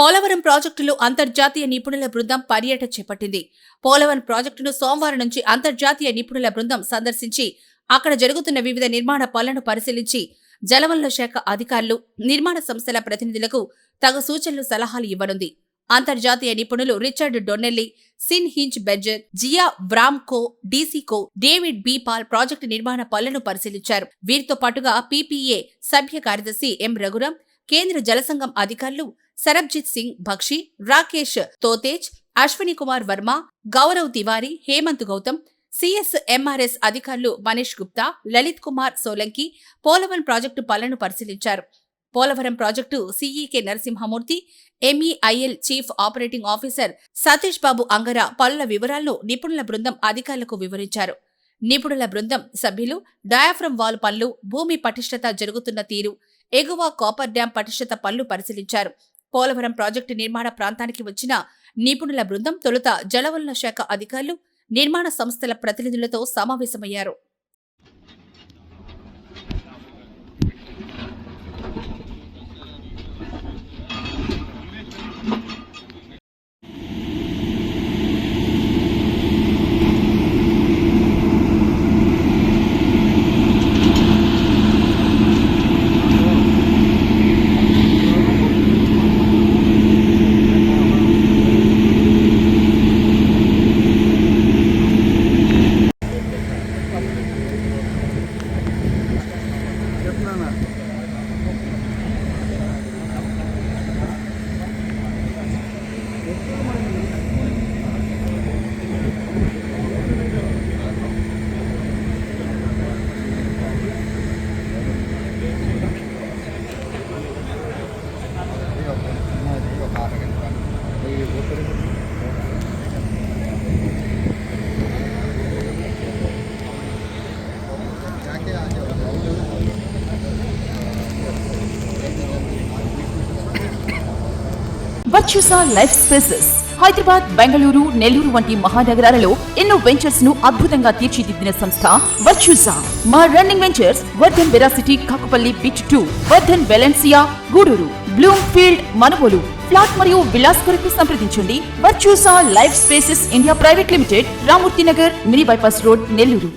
పోలవరం ప్రాజెక్టులో అంతర్జాతీయ నిపుణుల బృందం పర్యటన చేపట్టింది. పోలవరం ప్రాజెక్టును సోమవారం నుంచి అంతర్జాతీయ నిపుణుల బృందం సందర్శించి అక్కడ జరుగుతున్న వివిధ నిర్మాణ పనులను పరిశీలించి జలవనరుల శాఖ అధికారులు నిర్మాణ సంస్థల ప్రతినిధులకు తగు సూచనలు సలహాలు ఇవ్వనుంది. అంతర్జాతీయ నిపుణులు Richard Donnelly Sean Hinchberger Gian Franco Di Cicco David B Paul project నిర్మాణ పనులను పరిశీలించారు. వీరితో పాటుగా పీపీఏ సభ్య కార్యదర్శి ఎం. రఘురాం కేంద్ర జలసంఘం అధికారులు సరబ్జిత్ సింగ్ బక్షి రాకేష్ తోతేజ్ అశ్విని కుమార్ వర్మ గౌరవ్ తివారీ హేమంత్ గౌతమ్ సిఎస్ ఎంఆర్ఎస్ అధికారులు మనీష్ గుప్తా లలిత్ కుమార్ సోలంకి పోలవరం ప్రాజెక్టు పనులను పరిశీలించారు. Polavaram project CE K Narasimhamurthy MEIL chief operating officer Satish Babu Angara పనుల వివరాలను నిపుణుల బృందం అధికారులకు వివరించారు. నిపుణుల బృందం సభ్యులు డయాఫ్రమ్ వాల్ పనులు భూమి పటిష్టత జరుగుతున్న తీరు ఎగువ కాపర్ డ్యాం పటిష్టత పనులు పరిశీలించారు. పోలవరం ప్రాజెక్టు నిర్మాణ ప్రాంతానికి వచ్చిన నిపుణుల బృందం తొలుత జలవనరుల శాఖ అధికారులు నిర్మాణ సంస్థల ప్రతినిధులతో సమావేశమయ్యారు. Virtusa life spaces Hyderabad Bengaluru Nellore వంటి మహానగరాలలో ఎన్నో వెంచర్స్ను అద్భుతంగా తీర్చిదిద్దిన సంస్థ వర్చుసా మా running ventures Vardhan veracity Kakupalli beach two Vardhan Valencia Gudur Bloomfield Manavolu flat మరియు విలాస్ కొరకు సంప్రదించండి. Virtusa life spaces India private limited Ramurthy Nagar mini bypass road Nellore.